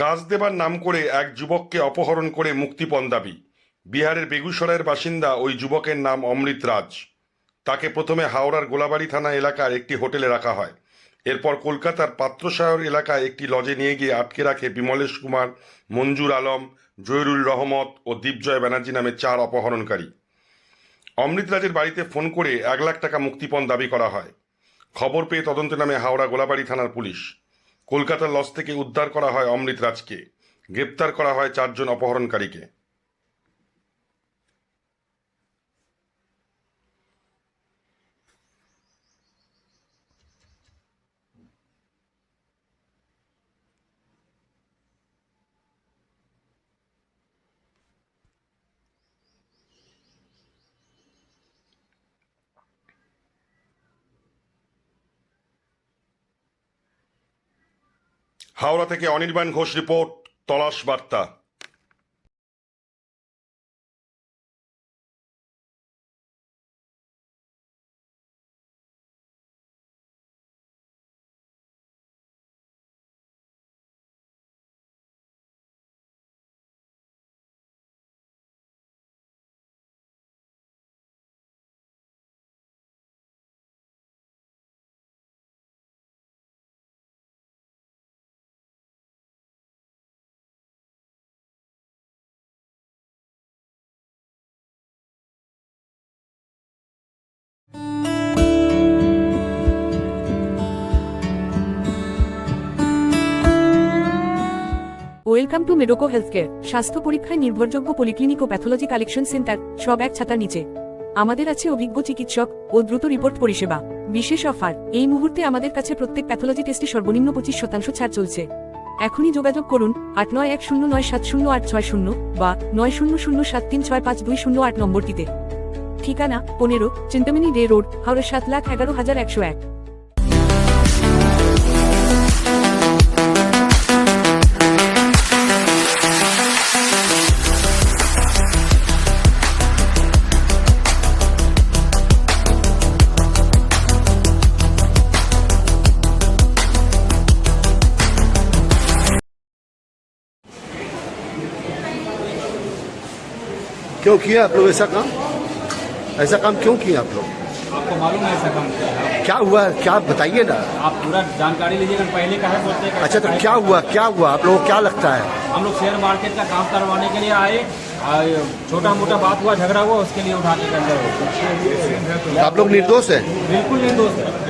কাজ দেবার নাম করে এক যুবককে অপহরণ করে মুক্তিপণ দাবি। বিহারের বেগুসরাইয়ের বাসিন্দা ওই যুবকের নাম অমৃত রাজ। তাকে প্রথমে হাওড়ার গোলাবাড়ি থানা এলাকার একটি হোটেলে রাখা হয়। এরপর কলকাতার পাত্রসায়র এলাকায় একটি লজে নিয়ে গিয়ে আটকে রাখে বিমলেশ কুমার, মঞ্জুর আলম জহিরুল রহমত ও দীপজয় ব্যানার্জি নামে চার অপহরণকারী। অমৃত রাজের বাড়িতে ফোন করে এক লাখ টাকা মুক্তিপণ দাবি করা হয়। খবর পেয়ে তদন্তে নামে হাওড়া গোলাবাড়ি থানার পুলিশ। কলকাতার লস থেকে উদ্ধার করা হয় অমৃত রাজকে। গ্রেপ্তার করা হয় চারজন অপহরণকারীকে। হাওড়া থেকে Anirban Ghosh report Talash Barta. Welcome to Medoco health care স্বাস্থ্য পরীক্ষায় নির্ভরযোগ্য পলিক্লিনিক ও প্যাথোলজি কালেকশন সেন্টার সব এক ছাতার নিচে। আমাদের আছে অভিজ্ঞ চিকিৎসক ও দ্রুত রিপোর্ট পরিষেবা। বিশেষ অফার এই মুহূর্তে আমাদের কাছে প্রত্যেক প্যাথোলজি টেস্টে সর্বনিম্ন পঁচিশ শতাংশ ছাড় চলছে। এখনই যোগাযোগ করুন, আট নয় এক শূন্য নয় সাত শূন্য আট ছয় শূন্য বা নয় শূন্য শূন্য সাত তিন ছয় পাঁচ দুই শূন্য আট নম্বরটিতে। ঠিকানা, পনেরো চিন্তামিনী ডে রোড, হাওড়া সাত লাখ এগারো হাজার একশো এক। क्यों किया आप लोग ऐसा काम? ऐसा काम क्यों किया आप लोग? आपको मालूम है ऐसा काम क्या क्या हुआ? क्या बताइए ना। आप पूरा जानकारी लीजिएगा पहले का है बोलते हैं अच्छा तो क्या हुआ? क्या हुआ? आप लोगों को क्या लगता है? हम लोग शेयर मार्केट का काम करवाने के लिए आए छोटा मोटा बात हुआ झगड़ा हुआ उसके लिए उठाने के अंदर तो आप लोग निर्दोष है? बिल्कुल निर्दोष दोस्त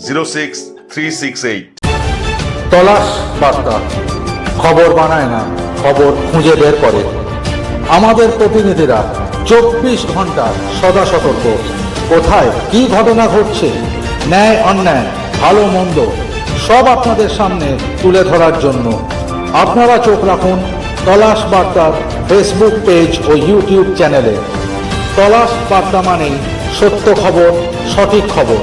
zero six three six eight Talash Barta. খবর বানায় না, খবর খুঁজে বের করে। আমাদের প্রতিনিধিরা চব্বিশ ঘণ্টা সদা সতর্ক। কোথায় কি ঘটনা ঘটছে? ন্যায়, অন্যায়, ভালো, মন্দ, সব আপনাদের সামনে তুলে ধরার জন্য। আপনারা চোখ রাখুন তলাশ বার্তার ফেসবুক পেজ ও ইউটিউব চ্যানেলে তলাশ বার্তা মানেই সত্য খবর, সঠিক খবর।